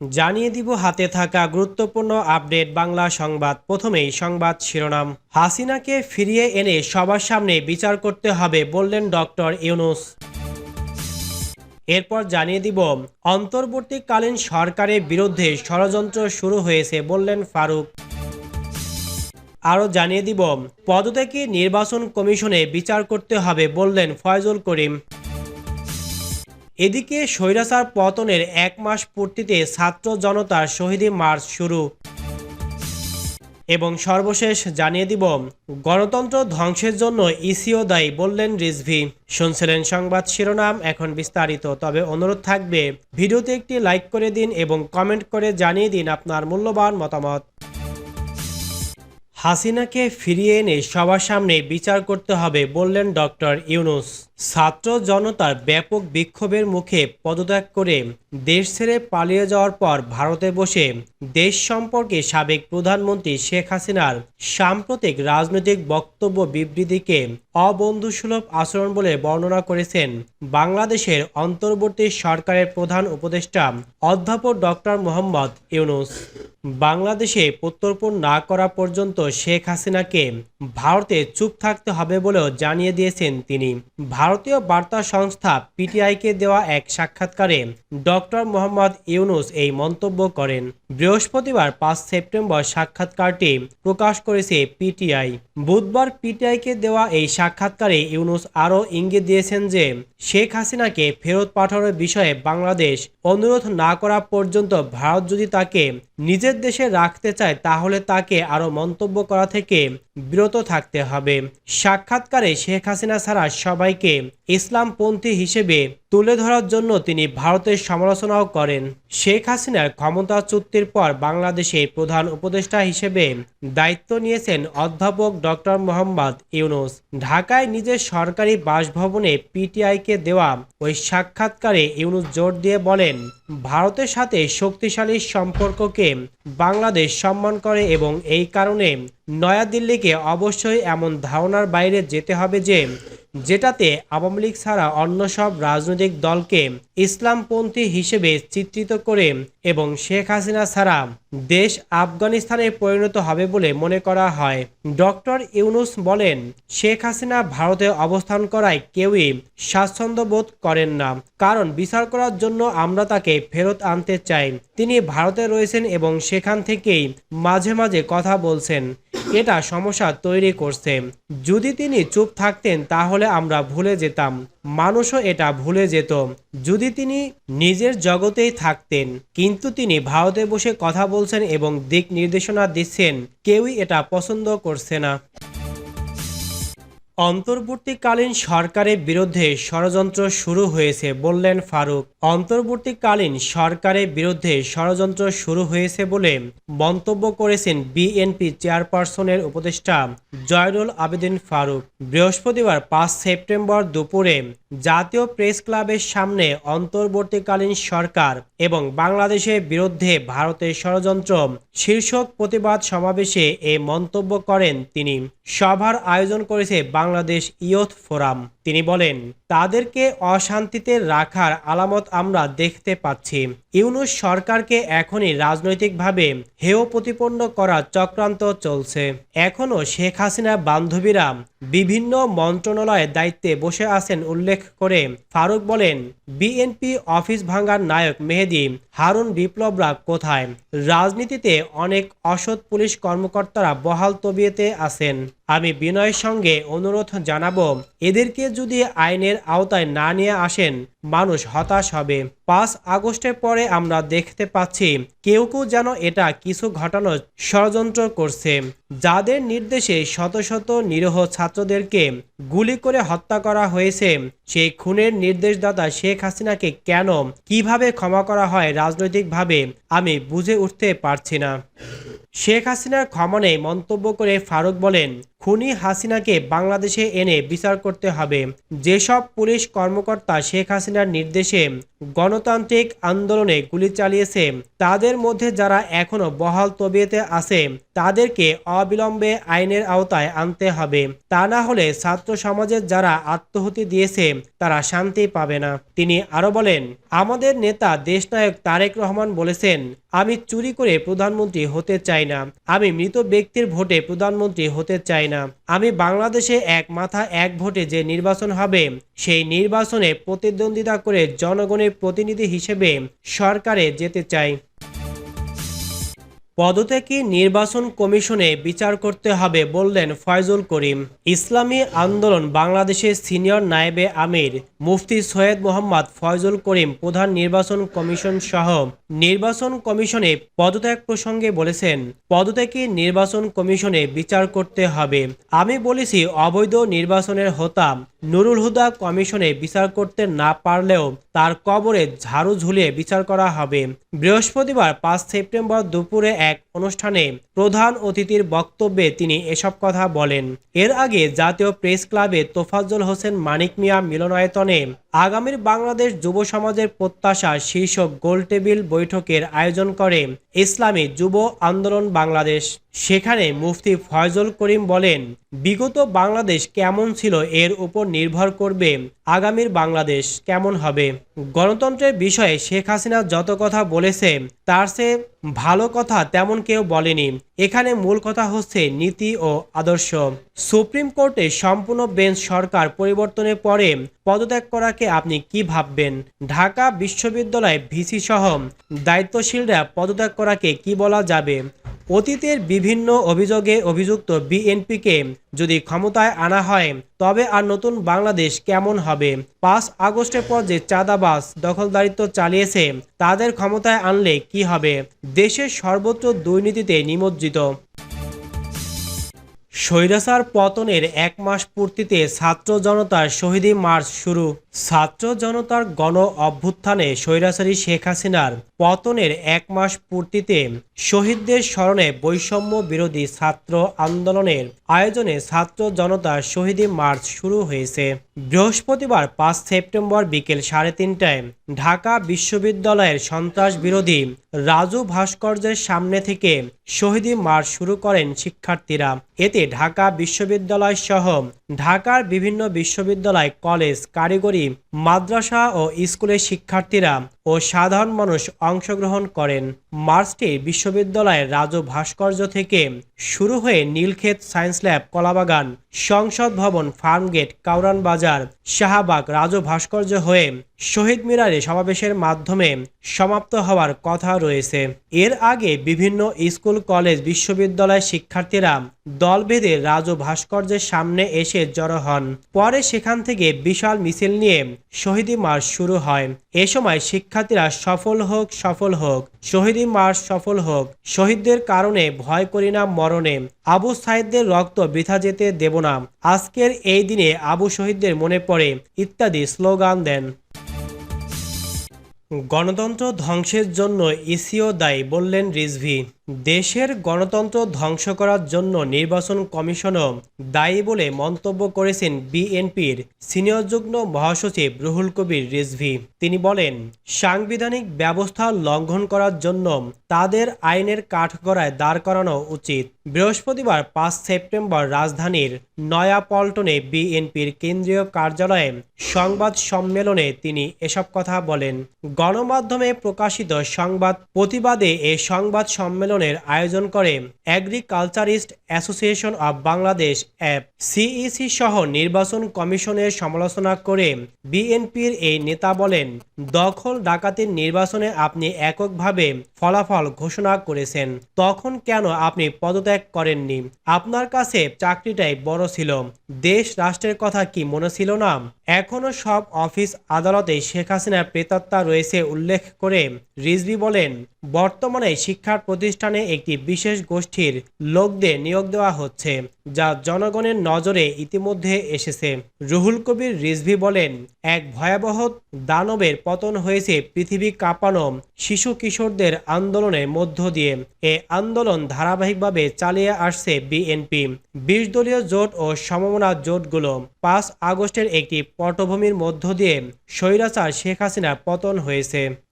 জানিয়ে দিব হাতে থাকা গুরুত্বপূর্ণ আপডেট বাংলা সংবাদ। প্রথমেই সংবাদ শিরোনাম। হাসিনাকে ফিরিয়ে এনে সবার সামনে বিচার করতে হবে বললেন ডক্টর ইউনুস। এরপর জানিয়ে দিব, অন্তর্বর্তীকালীন সরকারের বিরুদ্ধে ষড়যন্ত্র শুরু হয়েছে বললেন ফারুক। আরও জানিয়ে দিব, পদত্যাগী নির্বাচন কমিশনে বিচার করতে হবে বললেন ফয়জুল করিম। এদিকে স্বৈরাচার পতনের এক মাস পূর্তিতে ছাত্র জনতার শহীদি মার্চ শুরু। এবং সর্বশেষ জানিয়ে দিব, গণতন্ত্র ধ্বংসের জন্য ইসিও দায়ী বললেন রিজভি। শুনছিলেন সংবাদ শিরোনাম, এখন বিস্তারিত। তবে অনুরোধ থাকবে, ভিডিওতে একটি লাইক করে দিন এবং কমেন্ট করে জানিয়ে দিন আপনার মূল্যবান মতামত। হাসিনাকে ফিরিয়ে এনে সবার সামনে বিচার করতে হবে বললেন ডক্টর ইউনুস। ছাত্র জনতার ব্যাপক বিক্ষোভের মুখে পদত্যাগ করে দেশ ছেড়ে পালিয়ে যাওয়ার পর ভারতে বসে দেশ সম্পর্কে সাবেক প্রধানমন্ত্রী শেখ হাসিনার সাম্প্রতিক রাজনৈতিক বক্তব্য বিবৃতিকে অবন্ধুসুলভ আচরণ বলে বর্ণনা করেছেন বাংলাদেশের অন্তর্বর্তী সরকারের প্রধান উপদেষ্টা অধ্যাপক ডক্টর মোহাম্মদ ইউনুস। বাংলাদেশে প্রত্যর্পণ না করা পর্যন্ত শেখ হাসিনাকে ভারতে চুপ থাকতে হবে বলেও জানিয়ে দিয়েছেন তিনি। ভারতীয় বার্তা সংস্থা পিটিআইকে দেওয়া এক সাক্ষাৎকারে ডক্টর মোহাম্মদ ইউনুস এই মন্তব্য করেন। বৃহস্পতিবার পাঁচ সেপ্টেম্বর সাক্ষাৎকারটি প্রকাশ করেছে পিটিআই। বুধবার পিটিআইকে দেওয়া এই সাক্ষাৎকারে ইউনুস আরও ইঙ্গিত দিয়েছেন যে শেখ হাসিনাকে ফেরত পাঠানোর বিষয়ে বাংলাদেশ অনুরোধ না করা পর্যন্ত ভারত যদি তাকে নিজের দেশে রাখতে চায়, তাহলে তাকে আরও মন্তব্য করা থেকে বিরত থাকতে হবে। সাক্ষাৎকারে শেখ হাসিনা ছাড়া সবাইকে ইসলামপন্থী হিসেবে তুলে ধরার জন্য তিনি ভারতের সমালোচনাও করেন। শেখ হাসিনার ক্ষমতাচ্যুতির পর বাংলাদেশের প্রধান উপদেষ্টা হিসেবে দায়িত্ব নিয়েছেন অধ্যাপক ডক্টর মোহাম্মদ ইউনুস। ঢাকায় নিজের সরকারি বাসভবনে পিটিআইকে দেওয়া ওই সাক্ষাৎকারে ইউনুস জোর দিয়ে বলেন, ভারতের সাথে শক্তিশালী সম্পর্ককে বাংলাদেশ সম্মান করে এবং এই কারণে নয়াদিল্লিকে অবশ্যই এমন ধারণার বাইরে যেতে হবে যে, যেটাতে আওয়ামী লীগ ছাড়া অন্য সব রাজনৈতিক দলকে ইসলামপন্থী হিসেবে চিত্রিত করে এবং শেখ হাসিনা ছাড়া দেশ আফগানিস্তানে পরিণত হবে বলে মনে করা হয়। ডক্টর ইউনুস বলেন, শেখ হাসিনা ভারতে অবস্থান করায় কেউই স্বাচ্ছন্দ্য বোধ করেন না, কারণ বিচার করার জন্য আমরা তাকে ফেরত আনতে চাই। তিনি ভারতে রয়েছেন এবং সেখান থেকেই মাঝে মাঝে কথা বলছেন। এটা সমস্যা তৈরি করছে। যদি তিনি চুপ থাকতেন, তাহলে আমরা ভুলে যেতাম। মানুষও এটা ভুলে যেত। যদি তিনি নিজের জগতেই থাকতেন, কিন্তু তিনি ভারতে বসে কথা বলছেন এবং দিক নির্দেশনা দিচ্ছেন, কেউই এটা পছন্দ করছে না। অন্তর্বর্তীকালীন সরকারের বিরুদ্ধে ষড়যন্ত্র শুরু হয়েছে, বললেন ফারুক। অন্তর্বর্তীকালীন সরকারের বিরুদ্ধে ষড়যন্ত্র শুরু হয়েছে বলে মন্তব্য করেছেন বিএনপি চেয়ারপারসনের উপদেষ্টা জয়নুল আবেদিন ফারুক। বৃহস্পতিবার পাঁচ সেপ্টেম্বর দুপুরে জাতীয় প্রেস ক্লাবের সামনে অন্তর্বর্তীকালীন সরকার এবং বাংলাদেশের বিরুদ্ধে ভারতের ষড়যন্ত্র শীর্ষক প্রতিবাদ সমাবেশে এ মন্তব্য করেন তিনি। সভার আয়োজন করেছে বাংলাদেশ ইয়থ ফোরাম। তিনি বলেন, তাদেরকে অশান্তিতে রাখার আলামত আমরা দেখতে পাচ্ছি। ইউনুস সরকারকে এখনই রাজনৈতিকভাবে হেয় প্রতিপন্ন করার চক্রান্ত চলছে। এখনও শেখ হাসিনা বান্ধবীরা বিভিন্ন মন্ত্রণালয়ের দায়িত্বে বসে আছেন উল্লেখ করে ফারুক বলেন, বিএনপি অফিস ভাঙ্গার নায়ক মেহেদি হারুন বিপ্লবরা কোথায়? রাজনীতিতে অনেক অসৎ পুলিশ কর্মকর্তারা বহাল তবিয়েতে আছেন। আমি বিনয়ের সঙ্গে অনুরোধ জানাব, এদেরকে যদি আইনের আওতায় না নিয়ে আসেন, মানুষ হতাশ হবে। পাঁচ আগস্টের পরে আমরা দেখতে পাচ্ছি কেউ কেউ যেন এটা কিছু ঘটানোর ষড়যন্ত্র করছে। যাদের নির্দেশে শত শত নিরহ ছাত্রদেরকে গুলি করে হত্যা করা হয়েছে, সেই খুনের নির্দেশদাতা শেখ হাসিনাকে কেন, কীভাবে ক্ষমা করা হয় রাজনৈতিকভাবে, আমি বুঝে উঠতে পারছি না। শেখ হাসিনার ক্ষমা নেই মন্তব্য করে ফারুক বলেন, খুনি হাসিনাকে বাংলাদেশে এনে বিচার করতে হবে। যেসব পুলিশ কর্মকর্তা শেখ হাসিনার নির্দেশে গণতান্ত্রিক আন্দোলনে গুলি চালিয়েছে। তাদের মধ্যে যারা এখনও বহাল তবিয়েতে আছে, তাদেরকে অবিলম্বে আইনের আওতায় আনতে হবে। তা না হলে ছাত্র সমাজের যারা আত্মহতি দিয়েছে, তারা শান্তি পাবে না। তিনি আরও বলেন আমাদের নেতা দেশনায়ক তারেক রহমান বলেছেন, আমি চুরি করে প্রধানমন্ত্রী হতে চাই না। আমি মৃত ব্যক্তির ভোটে প্রধানমন্ত্রী হতে চাই না। আমি বাংলাদেশে এক মাথা এক ভোটে যে নির্বাচন হবে, সেই নির্বাচনে প্রতিদ্বন্দ্বিতা করে জনগণের প্রতিনিধি হিসেবে সরকারে যেতে চাই। পদত্যাগী নির্বাচন কমিশনে বিচার করতে হবে বললেন ফয়জুল করিম। ইসলামী আন্দোলন বাংলাদেশের সিনিয়র নায়েবে আমির, মুফতি সৈয়দ মোহাম্মদ ফয়জুল করিম প্রধান নির্বাচন কমিশন সহ নির্বাচন কমিশনে পদত্যাগ প্রসঙ্গে বলেছেন, পদত্যাগী নির্বাচন কমিশনে বিচার করতে হবে। আমি বলেছি অবৈধ নির্বাচনের হতাম নুরুল হুদা কমিশনে বিচার করতে না পারলেও তার কবরে ঝাড়ু ঝুলিয়ে বিচার করা হবে। বৃহস্পতিবার পাঁচ সেপ্টেম্বর দুপুরে এক back অনুষ্ঠানে প্রধান অতিথির বক্তব্যে তিনি এসব কথা বলেন। এর আগে জাতীয় প্রেস ক্লাবে তোফাজ্জল হোসেন, মানিক মিয়া মিলনায়তনে আগামীর বাংলাদেশ যুব সমাজের প্রত্যাশা শীর্ষক গোলটেবিল বৈঠকের আয়োজন করে ইসলামী যুব আন্দোলন বাংলাদেশ। সেখানে মুফতি ফয়জল করিম বলেন, বিগত বাংলাদেশ কেমন ছিল এর উপর নির্ভর করবে আগামীর বাংলাদেশ কেমন হবে। গণতন্ত্রের বিষয়ে শেখ হাসিনা যত কথা বলেছে, তার চেয়ে ভালো কথা তেমন কেউ বলেনি। এখানে মূল কথা হচ্ছে নীতি ও আদর্শ। সুপ্রিম কোর্টে সম্পূর্ণ বেঞ্চ সরকার পরিবর্তনের পরে পদত্যাগ করাকে আপনি কি ভাববেন? ঢাকা বিশ্ববিদ্যালয় ভিসি সহ দায়িত্বশীলরা পদত্যাগ করাকে কি বলা যাবে? অতীতের বিভিন্ন অভিযোগে অভিযুক্ত বিএনপিকে যদি ক্ষমতায় আনা হয়, তবে আর নতুন বাংলাদেশ কেমন হবে? পাঁচ আগস্টের পর যে চাঁদাবাস দখলদারিত্ব চালিয়েছে, তাদের ক্ষমতায় আনলে কি হবে? দেশের সর্বোচ্চ দুর্নীতিতে নিমজ্জিত। স্বৈরাচার পতনের এক মাস পূর্তিতে ছাত্র জনতার শহীদী মার্চ শুরু। ছাত্র জনতার গণ অভ্যুত্থানে স্বৈরাচারী শেখ হাসিনার পতনের এক মাস পূর্তিতে শহীদদের স্মরণে বৈষম্য বিরোধী ছাত্র আন্দোলনের আয়োজনে ছাত্র জনতার শহীদী মার্চ শুরু হয়েছে। বৃহস্পতিবার পাঁচ সেপ্টেম্বর বিকেল সাড়ে তিনটায় ঢাকা বিশ্ববিদ্যালয়ের সন্ত্রাস বিরোধী রাজু ভাস্কর্যের সামনে থেকে শহীদী মার্চ শুরু করেন শিক্ষার্থীরা। এতে ঢাকা বিশ্ববিদ্যালয় সহ ঢাকার বিভিন্ন বিশ্ববিদ্যালয়, কলেজ, কারিগরি, মাদ্রাসা ও স্কুলের শিক্ষার্থীরা ও সাধারণ মানুষ অংশগ্রহণ করেন। মার্চটি বিশ্ববিদ্যালয়ের রাজ ভাস্কর্য থেকে শুরু হয়ে নীলক্ষেত সায়েন্স ল্যাব, কলাবাগান, সংসদ ভবন, ফার্মগেট, কাউরান বাজার, শাহবাগ রাজ ভাস্কর্য হয়ে শহীদ মিনারে সমাবেশের মাধ্যমে সমাপ্ত হওয়ার কথা রয়েছে। এর আগে বিভিন্ন স্কুল, কলেজ বিশ্ববিদ্যালয় শিক্ষার্থীরা দল বেঁধে রাজু ভাস্কর্যের সামনে এসে জড়ো হন। পরে সেখান থেকে বিশাল মিছিল নিয়ে শহীদী মার্চ শুরু হয়। এ সময় শিক্ষার্থীরা সফল হোক সফল হোক, শহীদী মার্চ সফল হোক, শহীদদের কারণে ভয় করি না, মরণে, আবু সাইদদের রক্ত বৃথা যেতে দেব না, আজকের এই দিনে আবু শহীদদের মনে পড়ে ইত্যাদি স্লোগান দেন। গণতন্ত্র ধ্বংসের জন্য ইসিও দায়ী বললেন রিজভি। দেশের গণতন্ত্র ধ্বংস করার জন্য নির্বাচন কমিশনও দায়ী বলে মন্তব্য করেছেন বিএনপির সিনিয়র যুগ্ম মহাসচিব রুহুল কবির রিজভি। তিনি বলেন, সাংবিধানিক ব্যবস্থা লঙ্ঘন করার জন্য তাদের আইনের কাঠগড়ায় দাঁড় করানো উচিত। বৃহস্পতিবার পাঁচ সেপ্টেম্বর রাজধানীর নয়াপল্টনে বিএনপির কেন্দ্রীয় কার্যালয়ে সংবাদ সম্মেলনে তিনি এসব কথা বলেন। গণমাধ্যমে প্রকাশিত সংবাদ প্রতিবাদে এ সংবাদ সম্মেলনের আয়োজন করে এগ্রিকালচারিস্ট অ্যাসোসিয়েশন অব বাংলাদেশ অ্যাপ সিইসি সহ নির্বাচন কমিশনের সমালোচনা করে বিএনপির এই নেতা বলেন, দখল ডাকাতির নির্বাচনে আপনি এককভাবে ফলাফল ঘোষণা করেছেন। তখন কেন আপনি পদত্যাগ করেননি? আপনার কাছে চাকরিটাই বড় ছিল। দেশ রাষ্ট্রের কথা কি মনে ছিল না? এখনও সব অফিস আদালতে শেখ হাসিনার প্রেতাত্মা রয়েছে উল্লেখ করে রিজভি বলেন, বর্তমানে শিক্ষার প্রতিষ্ঠানে একটি বিশেষ গোষ্ঠীর লোকদের নিয়োগ দেওয়া হচ্ছে, যা জনগণের নজরে ইতিমধ্যে এসেছে। রুহুল কবির রিজভি বলেন, এক ভয়াবহ দানবের পতন হয়েছে পৃথিবী কাঁপানো শিশু কিশোরদের আন্দোলনের মধ্য দিয়ে। এ আন্দোলন ধারাবাহিকভাবে চালিয়ে আসছে বিএনপি। বিশ দলীয় জোট ও সমমনা জোটগুলো পাঁচ আগস্টের একটি পটভূমির মধ্য দিয়ে স্বৈরাচার শেখ হাসিনার পতন হয়েছে।